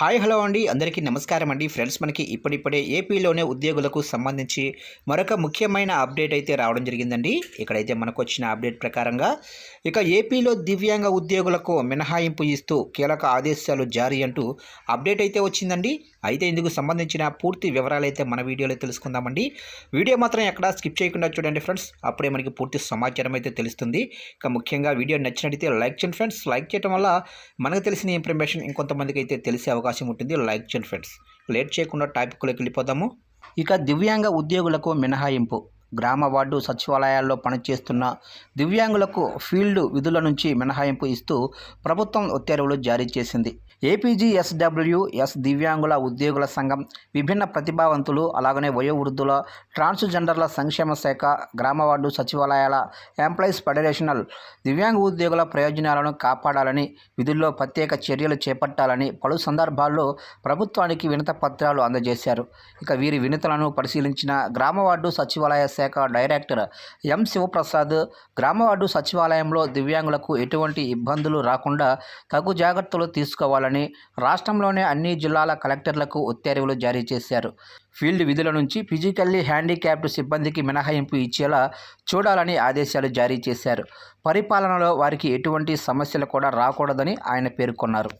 Hi hello అండి. అందరికీ నమస్కారం అండి. ఫ్రెండ్స్ మనకి ఇప్పుడిప్పుడే ఏపీలోనే ఉద్యోగులకు సంబంధించి మరొక ముఖ్యమైన అప్డేట్ అయితే రావడం జరిగిందండి. ఇక్కడైతే మనకు వచ్చిన అప్డేట్ ప్రకారంగా ఇక ఏపీలో దివ్యాంగ ఉద్యోగులకు మినహాయింపు ఇస్తూ కీలక ఆదేశాలు జారీ అంటూ అప్డేట్ అయితే వచ్చిందండి. అయితే ఇందుకు సంబంధించిన పూర్తి వివరాలు అయితే మన వీడియోలో తెలుసుకుందామండి. వీడియో మాత్రం ఎక్కడ స్కిప్ చేయకుండా చూడండి ఫ్రెండ్స్. అప్పుడే మనకి పూర్తి సమాచారం అయితే తెలుస్తుంది. ఇక ముఖ్యంగా వీడియో నచ్చినట్టయితే లైక్ చేయండి ఫ్రెండ్స్. లైక్ చేయడం వల్ల మనకు తెలిసిన ఇన్ఫర్మేషన్ ఇంకొంతమందికి అయితే తెలిసే అవకాశం ఉంటుంది. లైక్ చేయండి ఫ్రెండ్స్. లేట్ చేయకుండా టాపిక్లోకి వెళ్ళిపోదాము. ఇక దివ్యాంగ ఉద్యోగులకు మినహాయింపు. గ్రామ వార్డు సచివాలయాల్లో పనిచేస్తున్న దివ్యాంగులకు ఫీల్డ్ విధుల నుంచి మినహాయింపు ఇస్తూ ప్రభుత్వం ఉత్తర్వులు జారీ చేసింది. ఏపీజీఎస్డబ్ల్యూ ఎస్ దివ్యాంగుల ఉద్యోగుల సంఘం విభిన్న ప్రతిభావంతులు అలాగనే వయోవృద్ధుల ట్రాన్స్జెండర్ల సంక్షేమ శాఖ గ్రామ వార్డు సచివాలయాల ఎంప్లాయీస్ ఫెడరేషనల్ దివ్యాంగ ఉద్యోగుల ప్రయోజనాలను కాపాడాలని విధుల్లో ప్రత్యేక చర్యలు చేపట్టాలని పలు సందర్భాల్లో ప్రభుత్వానికి వినత పత్రాలు అందజేశారు. ఇక వీరి వినతులను పరిశీలించిన గ్రామ వార్డు సచివాలయ శాఖ డైరెక్టర్ ఎం శివప్రసాద్ గ్రామ వార్డు సచివాలయంలో దివ్యాంగులకు ఎటువంటి ఇబ్బందులు రాకుండా తగు జాగ్రత్తలు తీసుకోవాలని రాష్ట్రంలోనే అన్ని జిల్లాల కలెక్టర్లకు ఉత్తర్వులు జారీ చేశారు. ఫీల్డ్ విధుల నుంచి ఫిజికల్లీ హ్యాండిక్యాప్డ్ సిబ్బందికి మినహాయింపు ఇచ్చేలా చూడాలని ఆదేశాలు జారీ చేశారు. పరిపాలనలో వారికి ఎటువంటి సమస్యలు కూడా రాకూడదని ఆయన పేర్కొన్నారు.